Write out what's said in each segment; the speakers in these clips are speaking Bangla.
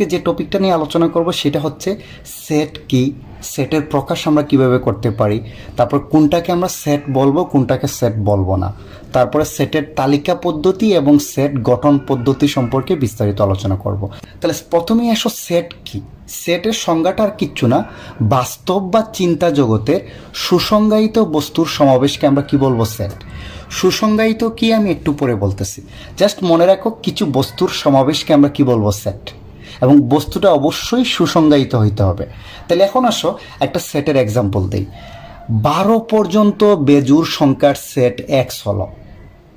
আজকে যে টপিকটা নিয়ে আলোচনা করব সেটা হচ্ছে সেট কি? সেটের প্রকাশ আমরা কীভাবে করতে পারি? তারপর কোনটাকে আমরা সেট বলব, কোনটাকে সেট বলব না? তারপরে সেটের তালিকা পদ্ধতি এবং সেট গঠন পদ্ধতি সম্পর্কে বিস্তারিত আলোচনা করব। তাহলে প্রথমেই আসো সেট কি? সেটের সংজ্ঞাটা আর কিচ্ছু না। বাস্তব বা চিন্তা জগতে সুসংজ্ঞায়িত বস্তুর সমাবেশকে আমরা কি বলব সেট সুসংজ্ঞায়িত কি আমি একটু পরে বলতেছি। জাস্ট মনে রাখো কিছু বস্তুর সমাবেশকে আমরা কি বলব সেট এবং বস্তুটা অবশ্যই সুসংজ্ঞায়িত হইতে হবে। তাহলে এখন আসো একটা সেটের এক্সাম্পল দেই। বারো পর্যন্ত বেজুর সংখ্যার সেট এক্স হলো।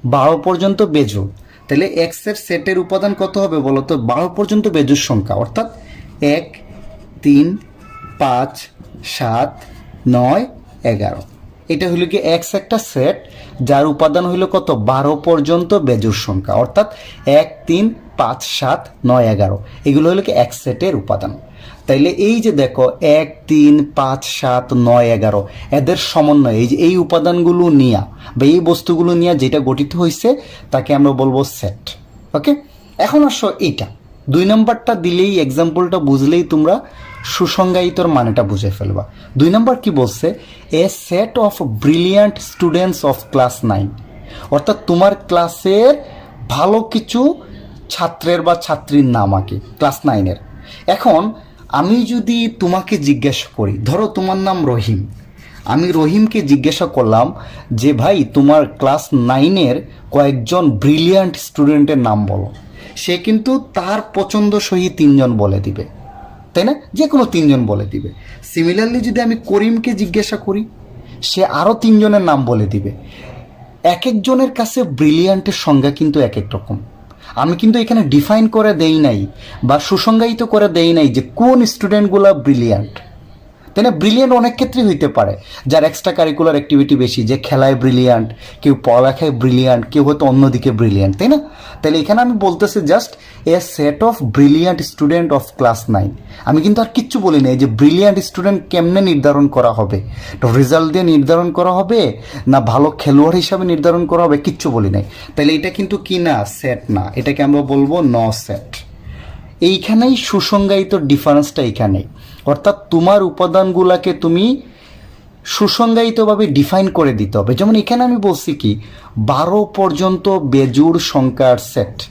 বারো পর্যন্ত বেজুর। তাহলে এক্সের সেটের উপাদান কত হবে বলো তো? বারো পর্যন্ত বেজুর সংখ্যা, অর্থাৎ এক, তিন, পাঁচ, সাত, নয়, এগারো। এটা হলো কি এক্স একটা সেট, যার উপাদান হইল কত? বারো পর্যন্ত বেজুর সংখ্যা, অর্থাৎ এক, তিন পাঁচ, সাত, নয়, এগারো। এগুলো হলো কি এক সেটের উপাদান। তাইলে এই যে দেখো, এক, তিন, পাঁচ, সাত, নয়, এগারো, এদের সমন্বয়, এই যে এই উপাদানগুলো নিয়া বা এই বস্তুগুলো নিয়ে যেটা গঠিত হয়েছে তাকে আমরা বলব সেট। ওকে? এখন আসো এইটা। দুই নম্বরটা দিলেই এক্সাম্পলটা বুঝলেই তোমরা সুসংজ্ঞায়িতর মানেটা বুঝে ফেলবা। দুই নম্বর কি বলছে? A set of brilliant students of class nine অর্থাৎ তোমার ক্লাসের ভালো কিছু ছাত্রের বা ছাত্রীর নাম আঁকে, ক্লাস নাইনের। এখন আমি যদি তোমাকে জিজ্ঞাসা করি, ধরো তোমার নাম রহিম, আমি রহিমকে জিজ্ঞাসা করলাম যে, ভাই, তোমার ক্লাস নাইনের কয়েকজন ব্রিলিয়ান্ট স্টুডেন্টের নাম বলো। সে কিন্তু তার পছন্দ সহি তিনজন বলে দিবে। তাই না? যে কোনো তিনজন বলে দিবে। সিমিলারলি যদি আমি করিমকে জিজ্ঞাসা করি, সে আরও তিনজনের নাম বলে দিবে। এক একজনের কাছে ব্রিলিয়ান্টের সংজ্ঞা কিন্তু এক এক রকম। আমি কিন্তু এখানে ডিফাইন করে দেই নাই বা সুসংজ্ঞায়িত করে দেই নাই যে কোন স্টুডেন্টগুলো ব্রিলিয়ান্ট তাই না? ব্রিলিয়ান্ট অনেক ক্ষেত্রেই হইতে পারে। যার এক্সট্রা কারিকুলার অ্যাক্টিভিটি বেশি, যে খেলায় ব্রিলিয়ান্ট কেউ পড়ালেখায় ব্রিলিয়ান্ট কেউ হয়তো অন্যদিকে ব্রিলিয়ান্ট তাই না? তাহলে এখানে আমি বলতেছি just a set of brilliant student of class nine আমি কিন্তু আর কিচ্ছু বলি নাই যে ব্রিলিয়ান্ট স্টুডেন্ট কেমনে নির্ধারণ করা হবে? তো রেজাল্ট দিয়ে নির্ধারণ করা হবে, না ভালো খেলোয়াড় হিসাবে নির্ধারণ করা হবে? কিচ্ছু বলি নাই। তাহলে এটা কিন্তু কি না? সেট না। এটাকে আমরা বলব ন সেট এইখানেই সুসংজ্ঞায়িত ডিফারেন্সটা এইখানেই অর্থাৎ তোমার উপাদানগুলাকে তুমি সুসংজ্ঞায়িতভাবে ডিফাইন করে দিতে হবে। যেমন এখানে আমি বলছি কি, বারো পর্যন্ত বেজুর সংখ্যার সেট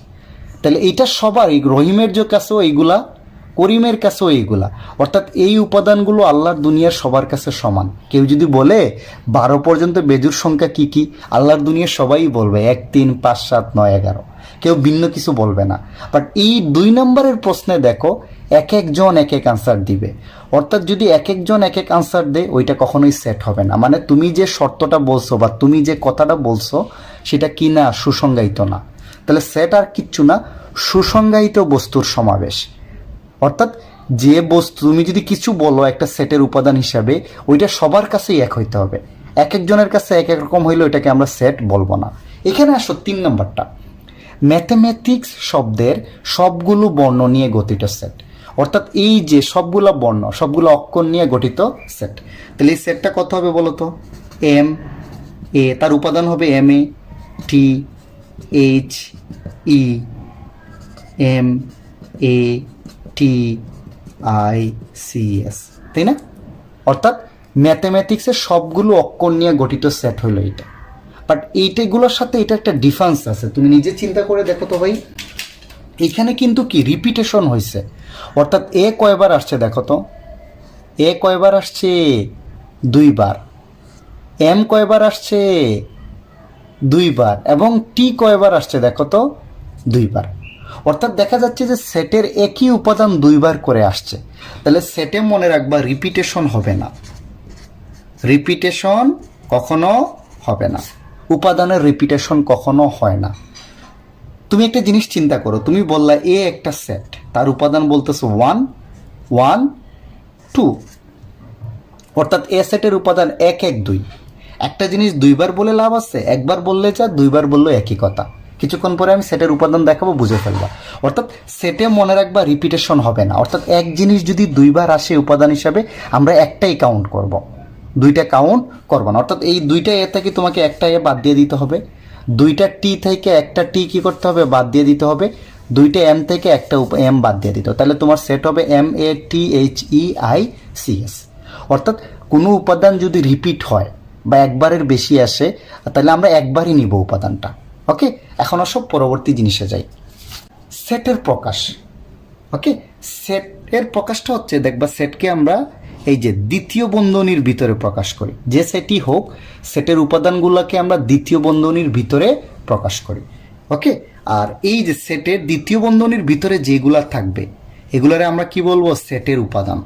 তাহলে এইটা সবারই রহিমের যে কাছেও এইগুলা, করিমের কাছেও এইগুলা। অর্থাৎ এই উপাদানগুলো আল্লাহর দুনিয়ার সবার কাছে সমান। কেউ যদি বলে, বারো পর্যন্ত বেজুর সংখ্যা কি কি, আল্লাহর দুনিয়ার সবাই বলবে, এক, তিন, পাঁচ, সাত, নয়, এগারো। কেউ ভিন্ন কিছু বলবে না। বাট এই দুই নম্বরের প্রশ্নে দেখো এক একজন এক এক আনসার দিবে। অর্থাৎ যদি এক একজন এক এক আনসার দেয়, ওইটা কখনোই সেট হবে না। মানে তুমি যে শর্তটা বলছো বা তুমি যে কথাটা বলছো, সেটা কি না সুসংজ্ঞায়িত না। তাহলে সেট আর কিচ্ছু না, সুসংজ্ঞায়িত বস্তুর সমাবেশ। অর্থাৎ যে বস্তু, তুমি যদি কিছু বলো একটা সেটের উপাদান হিসাবে, ওইটা সবার কাছেই এক হইতে হবে। এক একজনের কাছে এক এক রকম হইলে ওইটাকে আমরা সেট বলব না। এখানে আসো তিন নম্বরটা। ম্যাথমেটিক্স শব্দের সবগুলো বর্ণ নিয়ে গঠিত সেট অর্থাৎ এই যে সবগুলো বর্ণ, সবগুলো অক্ষর নিয়ে গঠিত সেট তাহলে এই সেটটা কত হবে বলো তো এম এ তার উপাদান হবে M A T H E M A T I C S তাই না? অর্থাৎ ম্যাথমেটিক্সের সবগুলো অক্ষর নিয়ে গঠিত সেট হলো এটা বাট এইটাগুলোর সাথে এটা একটা ডিফারেন্স আছে। তুমি নিজে চিন্তা করে দেখো তো ভাই। এখানে কিন্তু কি? রিপিটেশন হয়েছে অর্থাৎ এ কয়বার আসছে দেখো তো। এ কয়বার আসছে? দুইবার। এম কয়বার আসছে? দুইবার। এবং টি কয়বার আসছে দেখো তো? দুইবার। অর্থাৎ দেখা যাচ্ছে যে সেটের একই উপাদান দুইবার করে আসছে। তাহলে সেটে মনে রাখবা রিপিটেশন হবে না। রিপিটেশন কখনো হবে না। উপাদানের রিপিটেশন কখনো হয় না। তুমি একটা জিনিস চিন্তা করো। তুমি বললা এ একটা সেট। তার উপাদান বলতেছো ওয়ান ওয়ান টু অর্থাৎ এ সেটের উপাদান এক এক, দুই। একটা জিনিস দুইবার বলে লাভ আছে, একবার বললে যা, দুইবার বললে একই কথা। কিছুক্ষণ পরে আমি সেটের উপাদান দেখাবো, বুঝে ফেলবা। অর্থাৎ সেটে মনে রাখবা রিপিটেশন হবে না। অর্থাৎ এক জিনিস যদি দুইবার আসে উপাদান হিসাবে, আমরা একটাই কাউন্ট করব। দুইটা কাউন্ট করব না। অর্থাৎ এই দুইটা এ থেকে তোমাকে একটা এ বাদ দিয়ে দিতে হবে। দুইটা টি থেকে একটা টি কি করতে হবে? বাদ দিয়ে দিতে হবে। দুইটা এম থেকে একটা এম বাদ দিয়ে দিত। তাহলে তোমার সেট হবে M A T H E I C S অর্থাৎ কোনো উপাদান যদি রিপিট হয় বা একবারের বেশি আসে, তাহলে আমরা একবারই নিব উপাদানটা। ওকে এখন সব পরবর্তী জিনিসে যাই। সেটের প্রকাশ। ওকে সেটের প্রকাশটা হচ্ছে, দেখবা সেটকে আমরা এই যে দ্বিতীয় বন্ধনীর ভিতরে প্রকাশ করি। যে সেটই হোক সেটের উপাদানগুলোকে আমরা দ্বিতীয় বন্ধনীর ভিতরে প্রকাশ করি। ওকে আর এই যে সেটের দ্বিতীয় বন্ধনীর ভিতরে যেগুলা থাকবে, এগুলারে আমরা কি বলব? সেটের উপাদান।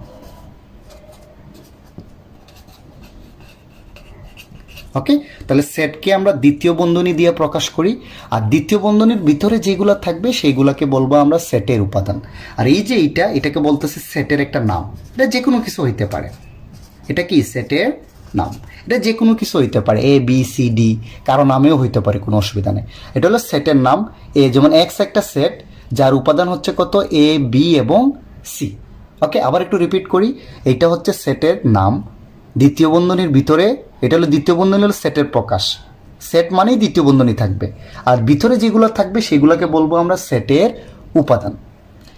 ওকে? তাহলে সেটকে আমরা দ্বিতীয় বন্ধনী দিয়ে প্রকাশ করি। আর দ্বিতীয় বন্ধনীর ভিতরে যেগুলো থাকবে, সেইগুলোকে বলব আমরা সেটের উপাদান। আর এই যে এইটা, এটাকে বলতেছে সেটের একটা নাম। এটা যে কোনো কিছু হইতে পারে। এটা কি? সেটের নাম। এটা যে কোনো কিছু হইতে পারে এ বি সি ডি কারও নামেও হইতে পারে, কোনো অসুবিধা নেই। এটা হলো সেটের নাম। এ যেমন এক্স একটা সেট যার উপাদান হচ্ছে কত? এ বি এবং সি ওকে আবার একটু রিপিট করি। এটা হচ্ছে সেটের নাম। দ্বিতীয় বন্ধনীর ভিতরে, এটা হলো, দ্বিতীয় বন্ধনী হলো সেটের প্রকাশ। সেট মানেই দ্বিতীয় বন্ধনী থাকবে। আর ভিতরে যেগুলো থাকবে, সেগুলোকে বলব আমরা সেটের উপাদান।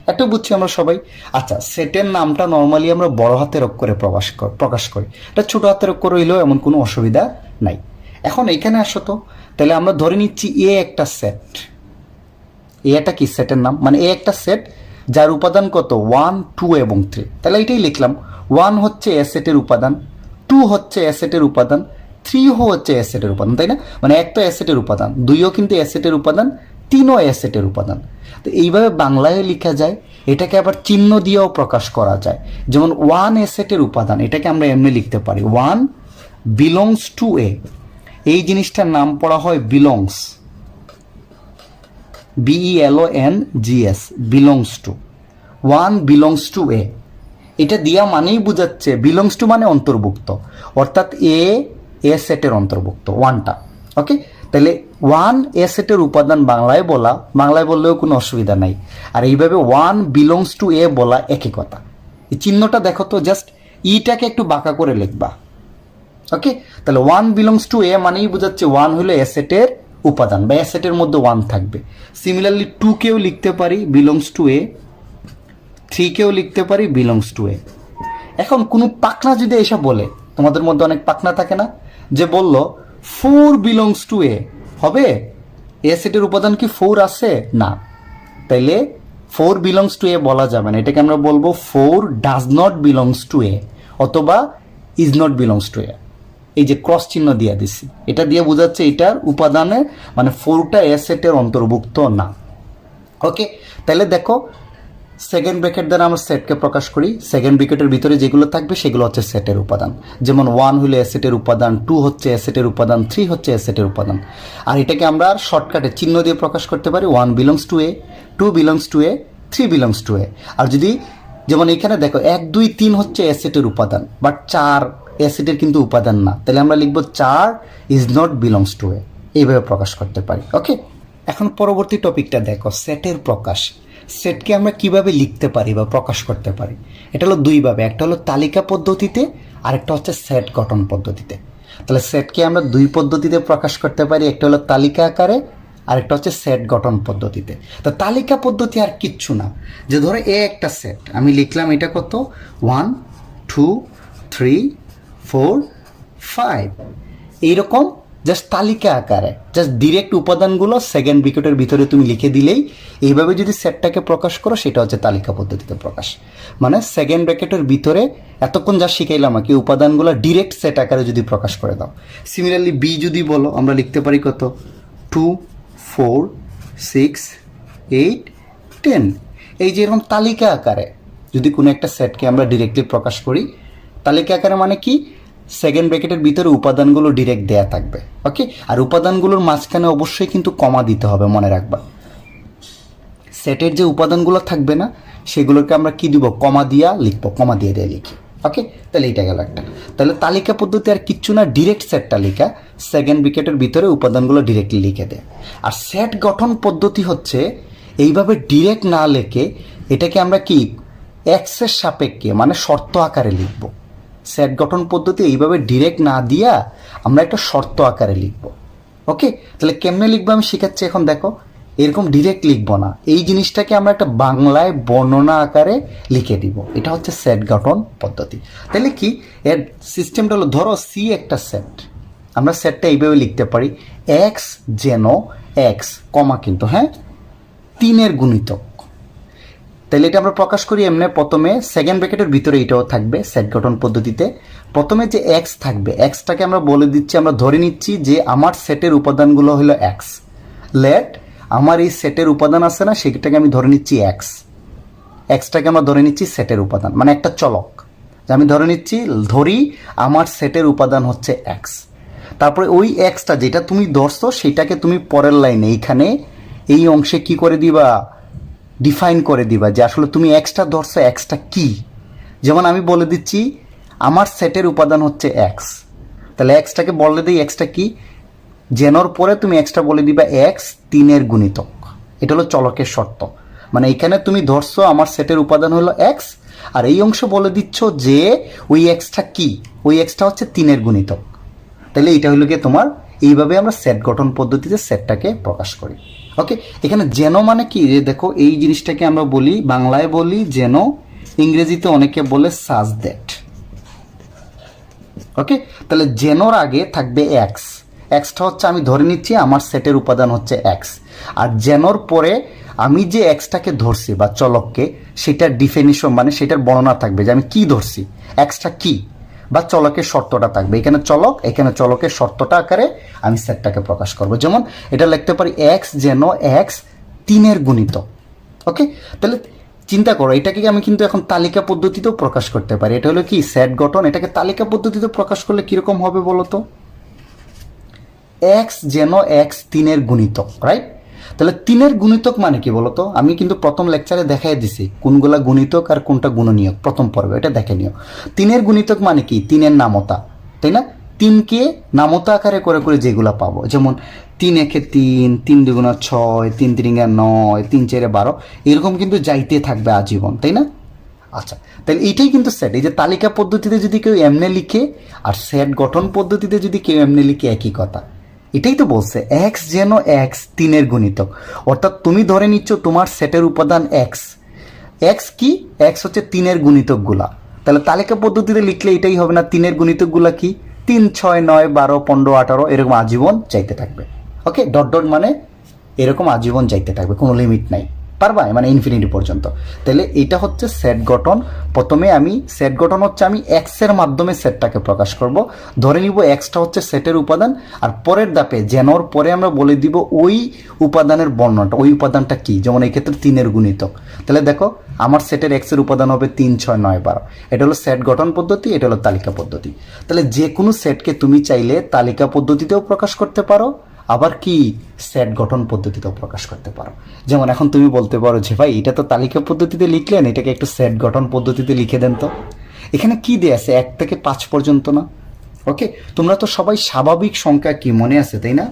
একটা বুঝছি আমরা সবাই। আচ্ছা সেটের নামটা নর্মালি আমরা বড় হাতের অক্ষরে প্রকাশ প্রকাশ করি। এটা ছোট হাতের অক্ষর হইলেও এমন কোনো অসুবিধা নাই। এখন এখানে আসো তো। তাহলে আমরা ধরে নিচ্ছি এ একটা সেট এ একটা কি সেটের নাম? মানে এ একটা সেট যার উপাদান কত? ওয়ান টু এবং থ্রি তাহলে এটাই লিখলাম। ওয়ান হচ্ছে অ্যাসেটের উপাদান। টু হচ্ছে অ্যাসেটের উপাদান। থ্রি হচ্ছে অ্যাসেটের উপাদান, তাই না? মানে এক তো অ্যাসেটের উপাদান। দুইও কিন্তু অ্যাসেটের উপাদান। তিনও অ্যাসেটের উপাদান। তো এইভাবে বাংলায় লেখা যায়, এটাকে আবার চিহ্ন দিয়েও প্রকাশ করা যায়। যেমন ওয়ান অ্যাসেটের উপাদান, এটাকে আমরা এমনি লিখতে পারি। ওয়ান বিলংস টু এ এই জিনিসটার নাম পড়া হয় belongs B E L O N G S belongs to one belongs to a এটা দিয়া মানেই বোঝাচ্ছে বিলংস টু মানে অন্তর্ভুক্ত। অর্থাৎ এ এ সেটের অন্তর্ভুক্ত ওয়ানটা ওকে তাহলে ওয়ান এসেটের উপাদান বাংলায় বলা, বাংলায় বললেও কোনো অসুবিধা নাই। আর এইভাবে ওয়ান বিলংস টু এ বলা একই কথা। এই চিহ্নটা দেখো তো জাস্ট ইটাকে একটু বাঁকা করে লিখবা। ওকে তাহলে ওয়ান বিলংস টু এ মানেই বোঝাচ্ছে ওয়ান হলো অ্যাসেটের উপাদান, বা অ্যাসেটের মধ্যে ওয়ান থাকবে। সিমিলারলি টু কেও লিখতে পারি বিলংস টু এ থ্রিকেও লিখতে পারি বিলংস টু এ এখন কোনো পাকনা যদি এসব বলে, তোমাদের মধ্যে অনেক পাকনা থাকে না, যে বলল ফোর বিলংস টু এ হবে? এ সেটের উপাদান কি ফোর আছে? না। তাইলে ফোর বিলংস টু এ বলা যাবে না। এটাকে আমরা বলব four does not belongs to A অথবা is not belongs to A এই যে ক্রস চিহ্ন দিয়ে দিছি। এটা দিয়ে বোঝাচ্ছে এটার উপাদানে মানে ফোরটা এ সেটের অন্তর্ভুক্ত না। ওকে তাহলে দেখো সেকেন্ড ব্র্যাকেট দ্বারা আমরা সেটকে প্রকাশ করি। সেকেন্ড ব্র্যাকেটের ভিতরে যেগুলো থাকবে, সেগুলো হচ্ছে সেটের উপাদান। যেমন ওয়ান হলো অ্যাসেটের উপাদান টু হচ্ছে অ্যাসেটের উপাদান থ্রি হচ্ছে অ্যাসেটের উপাদান। আর এটাকে আমরা শর্টকাটে চিহ্ন দিয়ে প্রকাশ করতে পারি। One belongs to A two belongs to A three belongs to A আর যদি, যেমন এখানে দেখো, এক, দুই, তিন হচ্ছে অ্যাসেটের উপাদান বাট চার অ্যাসেটের কিন্তু উপাদান না। তাহলে আমরা লিখব চার is not belongs to A এইভাবে প্রকাশ করতে পারি। ওকে এখন পরবর্তী টপিকটা দেখো সেটের প্রকাশ। সেটকে আমরা কীভাবে লিখতে পারি বা প্রকাশ করতে পারি? এটা হলো দুইভাবে একটা হলো তালিকা পদ্ধতিতে, আরেকটা হচ্ছে সেট গঠন পদ্ধতিতে। তাহলে সেটকে আমরা দুই পদ্ধতিতে প্রকাশ করতে পারি, একটা হলো তালিকা আকারে, আরেকটা হচ্ছে সেট গঠন পদ্ধতিতে। তো তালিকা পদ্ধতি আর কিচ্ছু না। যে ধরো এ একটা সেট, আমি লিখলাম এটা কত? One, two, three, four, five. এইরকম জাস্ট তালিকা আকারে জাস্ট ডিরেক্ট উপাদানগুলো সেকেন্ড উইকেটের ভিতরে তুমি লিখে দিলেই, এইভাবে যদি সেটটাকে প্রকাশ করো, সেটা হচ্ছে তালিকা পদ্ধতিতে প্রকাশ। মানে সেকেন্ড ব্র্যাকেটের ভিতরে এতক্ষণ যা শিখাইলাম আর কি, উপাদানগুলো ডিরেক্ট সেট আকারে যদি প্রকাশ করে দাও। সিমিলারলি বি যদি বলো, আমরা লিখতে পারি কত? Two four six eight ten এই যে এরকম তালিকা আকারে, যদি কোনো একটা সেটকে আমরা ডিরেক্টলি প্রকাশ করি, তালিকা আকারে মানে কি? সেকেন্ড ব্র্যাকেটের ভিতরে উপাদানগুলো ডিরেক্ট দেয়া থাকবে ওকে আর উপাদানগুলোর মাঝখানে অবশ্যই কিন্তু কমা দিতে হবে, মনে রাখবা। সেটের যে উপাদানগুলো থাকবে না, সেগুলোকে আমরা কি দিব? কমা দিয়া লিখব কমা দিয়ে দিয়ে লিখি ওকে তাহলে এটা গেল একটা। তাহলে তালিকা পদ্ধতি আর কিচ্ছু না ডিরেক্ট সেট তালিকা সেকেন্ড উইকেটের ভিতরে উপাদানগুলো ডিরেক্টলি লিখে দেয় আর সেট গঠন পদ্ধতি হচ্ছে, এইভাবে ডিরেক্ট না লেখে, এটাকে আমরা কি? এক্সের সাপেক্ষে মানে শর্ত আকারে লিখব। সেট গঠন পদ্ধতি এইভাবে ডিরেক্ট না দিয়া আমরা একটা শর্ত আকারে লিখব। ওকে তাহলে কেমনে লিখব আমি শেখাচ্ছি এখন দেখো। এরকম ডিরেক্ট লিখব না। এই জিনিসটাকে আমরা একটা বাংলায় বর্ণনা আকারে লিখে দিব। এটা হচ্ছে সেট গঠন পদ্ধতি। তাহলে কি? এর সিস্টেমটা হলো, ধরো সি একটা সেট আমরা সেটটা এইভাবে লিখতে পারি এক্স যেন এক্স কমা কিন্তু হ্যাঁ? তিনের গুণিতক। তাহলে এটা আমরা প্রকাশ করি এমনি, প্রথমে সেকেন্ড ব্র্যাকেটের ভিতরে এটাও থাকবে সেট গঠন পদ্ধতিতে। প্রথমে যে এক্স থাকবে এক্সটাকে আমরা বলে দিচ্ছি, আমরা ধরে নিচ্ছি যে আমার সেটের উপাদানগুলো হলো এক্স লেট আমার এই সেটের উপাদান আছে না, সেটাকে আমি ধরে নিচ্ছি এক্স এক্সটাকে আমরা ধরে নিচ্ছি সেটের উপাদান মানে একটা চলক। যে আমি ধরে নিচ্ছি, ধরি আমার সেটের উপাদান হচ্ছে এক্স তারপরে ওই এক্সটা যেটা তুমি ধরছো, সেটাকে তুমি পরের লাইনে এইখানে এই অংশে কি করে দিবা? ডিফাইন করে দিবা যে আসলে তুমি এক্সটা ধরছো এক্সটা কি? যেমন আমি বলে দিচ্ছি, আমার সেটের উপাদান হচ্ছে এক্স তাহলে এক্সটাকে বলে দিই এক্সটা কি? জেনর পরে তুমি এক্সটা বলে দিবা এক্স তিনের গুণিতক। এটা হলো চলকের শর্ত। মানে এখানে তুমি ধরছো, আমার সেটের উপাদান হলো এক্স আর এই অংশ বলে দিচ্ছ যে ওই এক্সটা কি? ওই এক্সটা হচ্ছে তিনের গুণিতক। তাহলে এটা হলো গিয়ে তোমার, এইভাবে আমরা সেট গঠন পদ্ধতিতে সেটটাকে প্রকাশ করি। ওকে এখানে যেন মানে কি? যে দেখো, এই জিনিসটাকে আমরা বলি, বাংলায় বলি যেন, ইংরেজিতে অনেকে বলে সাজ দ্যাট ওকে তাহলে জেনোর আগে থাকবে এক্স এক্সটা হচ্ছে আমি ধরে নিচ্ছি, আমার সেটের উপাদান হচ্ছে এক্স আর জেনোর পরে আমি যে এক্সটাকে ধরছি বা চলককে, সেটার ডিফিনিশন মানে সেটার বর্ণনা থাকবে যে আমি কি ধরছি। এক্সটা কি? বা চলকের শর্তটা থাকবে। এখানে চলক, এখানে চলকের শর্তটা আকারে আমি সেটটাকে প্রকাশ করব। যেমন এটা লিখতে পারি এক্স যেন এক্স তিনের গুণিত। ওকে? তাহলে চিন্তা করো, এটাকে আমি কিন্তু এখন তালিকা পদ্ধতিতেও প্রকাশ করতে পারি। এটা হলো কি? সেট গঠন। এটাকে তালিকা পদ্ধতিতে প্রকাশ করলে কীরকম হবে বলো তো এক্স যেন এক্স তিনের গুণিত রাইট তাহলে তিনের গুণিতক মানে কি বলতো? আমি কিন্তু প্রথম লেকচারে দেখাই দিছি কোনগুলা গুণিতক আর কোনটা গুণনীয়ক, প্রথম পর্বে, এটা দেখে নিও। তিনের গুণিতক মানে কি? তিনের নামতা, তাই না? তিনকে নামতা আকারে করে করে যেগুলা পাবো, যেমন তিন একে তিন তিন দুগুণা ছয়, তিন তিরিঙ্গা নয়, তিন চারে বারো, এরকম কিন্তু যাইতে থাকবে আজীবন, তাই না? আচ্ছা তাহলে এইটাই কিন্তু সেট এই যে তালিকা পদ্ধতিতে যদি কেউ এমনে লিখে আর সেট গঠন পদ্ধতিতে যদি কেউ এমনে লিখে একই কথা এটাই তো বলছে এক্স যেন এক্স তিনের গুণিতক। অর্থাৎ তুমি ধরে নিচ্ছ তোমার সেটের উপাদান এক্স এক্স কি? এক্স হচ্ছে তিনের গুণিতকগুলা। তাহলে তালিকা পদ্ধতিতে লিখলে এটাই হবে না, তিনের গুণিতকগুলা কি? তিন, ছয়, নয়, বারো, পনেরো, আঠারো, এরকম আজীবন চাইতে থাকবে। ওকে ডট ডট মানে এরকম আজীবন চাইতে থাকবে, কোনো লিমিট নাই। পারবা? মানে ইনফিনিটি পর্যন্ত। তাহলে এটা হচ্ছে সেট গঠন। প্রথমে আমি সেট গঠন হচ্ছে আমি এক্সের মাধ্যমে সেটটাকে প্রকাশ করব। ধরে নিব এক্সটা হচ্ছে সেটের উপাদান। আর পরের দাপে জেনর পরে আমরা বলে দিব ওই উপাদানের বর্ণনাটা। ওই উপাদানটা কি? যেমন এই ক্ষেত্রে তিনের গুণিতক। তাহলে দেখো, আমার সেটের এক্সের উপাদান হবে তিন, ছয়, নয়, বারো। এটা হলো সেট গঠন পদ্ধতি, এটা হলো তালিকা পদ্ধতি। তাহলে যে কোনো সেটকে তুমি চাইলে তালিকা পদ্ধতিতেও প্রকাশ করতে পারো। আবার কি সেট গঠন পদ্ধতিতেও প্রকাশ করতে পারো? যেমন এখন তুমি বলতে পারো যে, ভাই, এটা তো তালিকা পদ্ধতিতে লিখলেন, এটাকে একটু সেট গঠন পদ্ধতিতে লিখে দেন তো। এখানে কি দেয়া আছে? এক থেকে পাঁচ পর্যন্ত না? ওকে তোমরা তো সবাই স্বাভাবিক সংখ্যা কি মনে আছে, তাই না?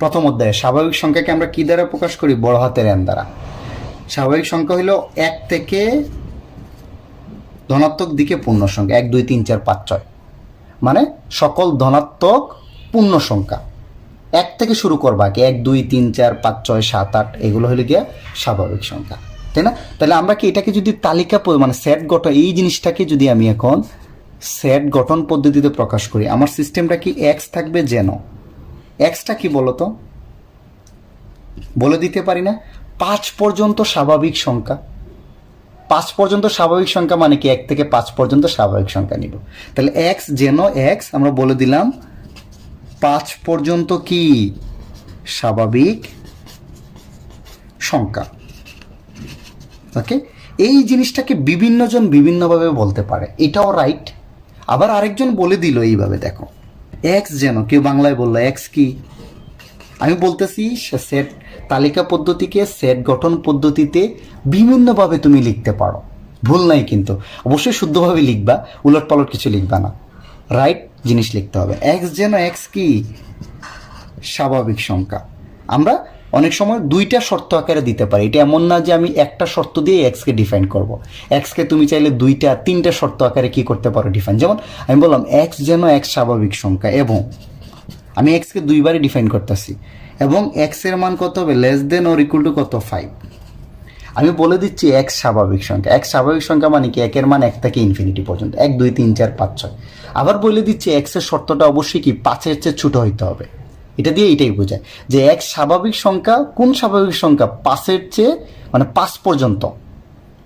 প্রথম অধ্যায়ে, স্বাভাবিক সংখ্যাকে আমরা কি দ্বারা প্রকাশ করি? বড় হাতের এন দ্বারা। স্বাভাবিক সংখ্যা হলো এক থেকে ধনাত্মক দিকে পূর্ণ সংখ্যা এক, দুই, তিন, চার, পাঁচ, ছয়। মানে সকল ধনাত্মক পূর্ণ সংখ্যা এক থেকে শুরু করবা কি? এক, দুই, তিন, চার, পাঁচ, ছয়, সাত, আট, এগুলো হলো গিয়া স্বাভাবিক সংখ্যা। তাই না? তাহলে আমরা কি এটাকে যদি তালিকা মানে সেট গঠন এই জিনিসটাকে যদি আমি এখন সেট গঠন পদ্ধতিতে প্রকাশ করি, আমার সিস্টেমটা কি এক্স থাকবে যেন? এক্সটা কি বলতো? বলে দিতে পারি না? পাঁচ পর্যন্ত স্বাভাবিক সংখ্যা। পাঁচ পর্যন্ত স্বাভাবিক সংখ্যা মানে কি? এক থেকে পাঁচ পর্যন্ত স্বাভাবিক সংখ্যা নিব। তাহলে এক্স যেন এক্স আমরা বলে দিলাম, পাঁচ পর্যন্ত কি? স্বাভাবিক সংখ্যা। ওকে? এই জিনিসটাকে বিভিন্নজন বিভিন্নভাবে বলতে পারে। এটাও রাইট আবার আরেকজন বলে দিল এইভাবে, দেখো। এক্স যেন, কেউ বাংলায় বলল এক্স কি? আমি বলতেছি সেট তালিকা পদ্ধতিকে সেট গঠন পদ্ধতিতে বিভিন্নভাবে তুমি লিখতে পারো। ভুল নাই কিন্তু। অবশ্যই শুদ্ধভাবে লিখবা উলট পালট কিছু লিখবা না। রাইট জিনিস লিখতে হবে। এক্স যেন এক্স কি? স্বাভাবিক সংখ্যা। আমরা অনেক সময় দুইটা শর্ত আকারে দিতে পারি। এটা এমন না যে আমি একটা শর্ত দিয়ে এক্সকে ডিফাইন করব। এক্সকে তুমি চাইলে দুইটা, তিনটা শর্ত আকারে কি করতে পারো ডিফাইন যেমন আমি বললাম এক্স যেন এক স্বাভাবিক সংখ্যা এবং আমি এক্সকে দুইবারই ডিফাইন করতেছি। এবং এক্সের মান কত হবে? Less than or equal to কত? ফাইভ আমি বলে দিচ্ছি এক স্বাভাবিক সংখ্যা। এক স্বাভাবিক সংখ্যা মানে কি? একের মান এক থেকে ইনফিনিটি পর্যন্ত। এক, দুই, তিন, চার, পাঁচ, ছয়। আবার বলে দিচ্ছি এক্সের শর্তটা অবশ্যই কি? পাঁচের চেয়ে ছোট হইতে হবে। এটা দিয়ে এটাই বোঝায়। যে এক স্বাভাবিক সংখ্যা কোন স্বাভাবিক সংখ্যা? পাঁচের চেয়ে মানে পাঁচ পর্যন্ত।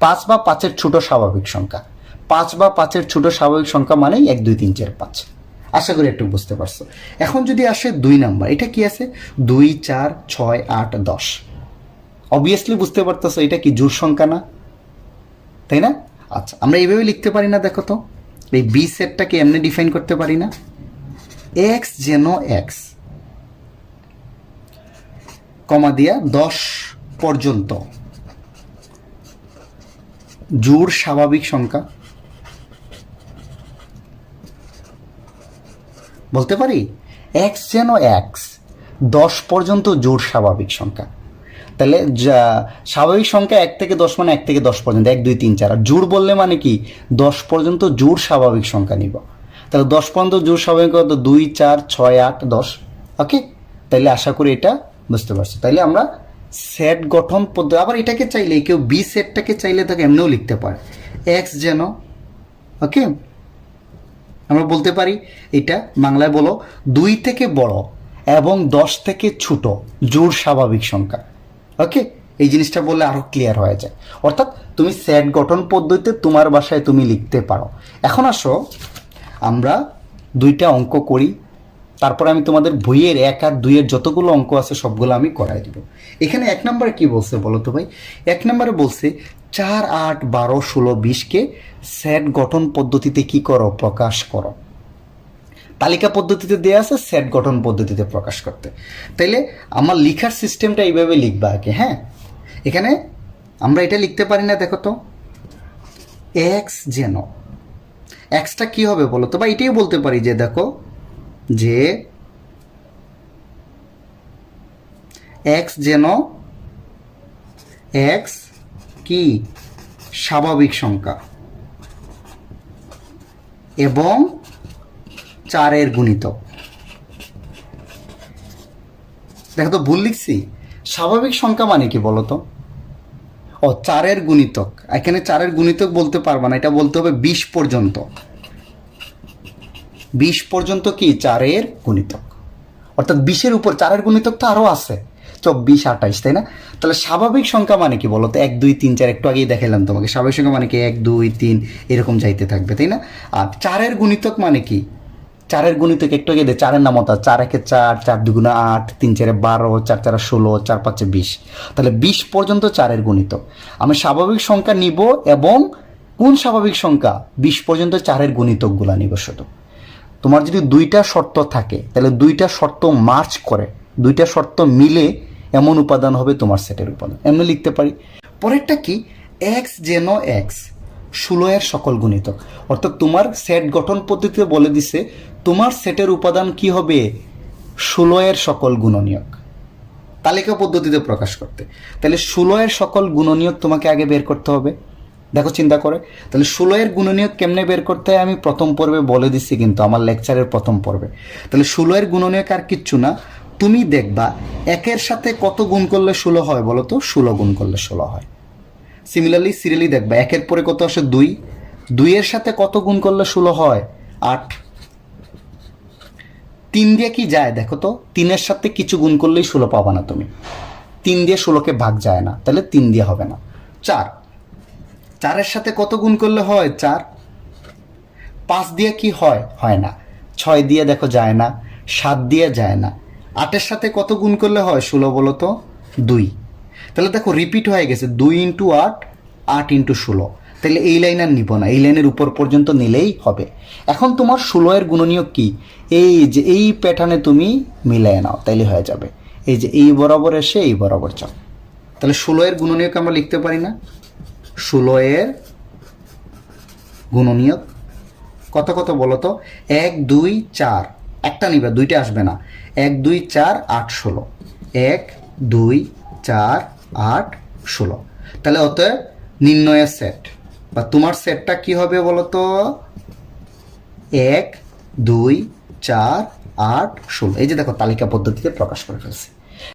পাঁচ বা পাঁচের ছোট স্বাভাবিক সংখ্যা। পাঁচ বা পাঁচের ছোট স্বাভাবিক সংখ্যা মানেই এক, দুই, তিন, চার, পাঁচ। আশা করি একটু বুঝতে পারছ। এখন যদি আসে দুই নাম্বার, এটা কি আছে? দুই, চার, ছয়, আট, দশ। অবভিয়াসলি বুঝতে পারতেছো এটা কি জোর সংখ্যা না? তাই না? আচ্ছা আমরা এইভাবে লিখতে পারি না, দেখো তো। এই বি সেটটাকে এমনি ডিফাইন করতে পারি না? এক্স যেন এক্স কমা দিয়া দশ পর্যন্ত। জোর স্বাভাবিক সংখ্যা। বলতে পারি? এক্স যেন এক্স দশ পর্যন্ত জোর স্বাভাবিক সংখ্যা। তাহলে স্বাভাবিক সংখ্যা এক থেকে দশ মানে এক থেকে দশ পর্যন্ত, এক, দুই, তিন, চার। আর জোর বললে মানে কি? দশ পর্যন্ত জোর স্বাভাবিক সংখ্যা নিব। তাহলে দশ পর্যন্ত জোর স্বাভাবিক কত? দুই, চার, ছয়, আট, দশ। ওকে? তাইলে আশা করি এটা বুঝতে পারছি। তাহলে আমরা সেট গঠন পদ্ধতি আবার এটাকে চাইলে কেউ বি সেটটাকে চাইলে তাকে এমনিও লিখতে পারে। এক্স যেন ওকে? আমরা বলতে পারি, এটা বাংলায় বলো, দুই থেকে বড় এবং দশ থেকে ছোট জোর স্বাভাবিক সংখ্যা। ওকে? এই জিনিসটা বললে আরও ক্লিয়ার হয়ে যায়। অর্থাৎ তুমি স্যাট গঠন পদ্ধতিতে তোমার বাসায় তুমি লিখতে পারো। এখন আসো, আমরা দুইটা অঙ্ক করি তারপর আমি তোমাদের বইয়ের এক আর দুইয়ের যতগুলো অঙ্ক আছে, সবগুলো আমি করাই দিব। এখানে এক নম্বরে কি বলছে বলো তো ভাই? এক নম্বরে বলছে, চার আট বারো ষোলো বিশকে সেট গঠন পদ্ধতিতে কি করো? প্রকাশ করো। তালিকা পদ্ধতিতে দেওয়া আছে সেট গঠন পদ্ধতিতে প্রকাশ করতে। তাইলে আমার লিখার সিস্টেমটা এইভাবে লিখবা আগে হ্যাঁ? এখানে আমরা এটা লিখতে পারি না, দেখো তো। এক্স যেন। এক্সটা কি হবে বলো তো? বা এটাই বলতে পারি যে, দেখো যে এক্স যেন এক্স কি? স্বাভাবিক সংখ্যা। এবং চারের গুণিতক দেখো তো, ভুল লিখছি। স্বাভাবিক সংখ্যা মানে কি বলতো ও, চারের গুণিতক। এখানে চারের গুণিতক বলতে পারবা না, এটা বলতে হবে বিশ পর্যন্ত। বিশ পর্যন্ত কি চারের গুণিতক? অর্থাৎ বিশের উপর চারের গুণিতক তো আরও আছে। চব্বিশ, আঠাইশ, তাই না? তাহলে স্বাভাবিক সংখ্যা মানে কি বলো তো এক, দুই, তিন, চার, একটু আগেই দেখালাম তোমাকে। স্বাভাবিক সংখ্যা মানে কি? এক, দুই, তিন, এরকম যাইতে থাকবে, তাই না? আর চারের গুণিতক মানে কি? চারের গুণিতক একটু আগে চারের নাম হতো চার, একে চার চার দুগুণে আট, তিন, চারে বারো, চার, চারে ষোলো, চার, পাঁচে বিশ। তাহলে বিশ পর্যন্ত চারের গুণিতক। আমি স্বাভাবিক সংখ্যা নিব এবং কোন স্বাভাবিক সংখ্যা? বিশ পর্যন্ত চারের গুণিতকগুলা নিব শুধু। তোমার যদি দুইটা শর্ত থাকে, তাহলে দুইটা শর্ত মার্চ করে। দুইটা শর্ত মিলে এমন উপাদান হবে তোমার সেটের উপাদান। এমনি লিখতে পারি। পরেরটা কি? এক্স যেন এক্স ষোলো এর সকল গুণিতক। অর্থাৎ তোমার সেট গঠন পদ্ধতিতে বলে দিছে, তোমার সেটের উপাদান কি হবে? ষোলো এর সকল গুণনীয়ক। তালিকা পদ্ধতিতে প্রকাশ করতে। তাহলে ষোলো এর সকল গুণনীয়ক তোমাকে আগে বের করতে হবে। দেখো, চিন্তা করে। তাহলে ষোলো এর গুণনীয়ক কেমনে বের করতে হয় আমি প্রথম পর্বে বলে দিচ্ছি কিন্তু, আমার লেকচারের প্রথম পর্বে। তাহলে ষোলো এর গুণনীয়ক আর কিচ্ছু না। তুমি দেখবা, একের সাথে কত গুণ করলে ষোলো হয় বলো তো? ষোলো গুণ করলে ষোলো হয়। সিমিলারলি সিরিয়ালি দেখবা, একের পরে কত আসে দুই? দুইয়ের সাথে কত গুণ করলে ষোলো হয়? আট। তিন দিয়ে কি যায় দেখো তো? তিনের সাথে কিছু গুণ করলেই ষোলো পাবা না তুমি। তিন দিয়ে ষোলোকে ভাগ যায় না, তাহলে তিন দিয়ে হবে না। চার। চারের সাথে কত গুণ করলে হয়? চার। পাঁচ দিয়ে কি হয়? হয় না। ছয় দিয়ে দেখো যায় না। সাত দিয়ে যায় না। আটের সাথে কত গুণ করলে হয় ষোলো বলো তো? দুই। তাহলে দেখো রিপিট হয়ে গেছে। দুই ইন্টু আট আট ইন্টু ষোলো। তাহলে এই লাইন আর নিব না। এই লাইনের উপর পর্যন্ত নিলেই হবে। এখন তোমার ষোলো এর গুণনীয়ক কি? এই যে এই প্যাটার্নে তুমি মিলাই নাও, তাইলে হয়ে যাবে। এই যে এই বরাবর এসে এই বরাবর যাও তাহলে ষোলো এর গুণনীয়ক আমরা লিখতে পারি না? ষোলো এর গুণনীয়ক। কত কত বলো তো? এক, দুই, চার। একটা নিবে, দুইটা আসবে না। এক, দুই, চার, আট, ষোলো। এক, দুই, চার, আট, ষোলো। তাহলে অতএব নির্ণয়ের সেট বা তোমার সেটটা কি হবে বলো তো? এক, দুই, চার, আট, ষোলো। এই যে দেখো, তালিকা পদ্ধতিতে প্রকাশ করে ফেলছি।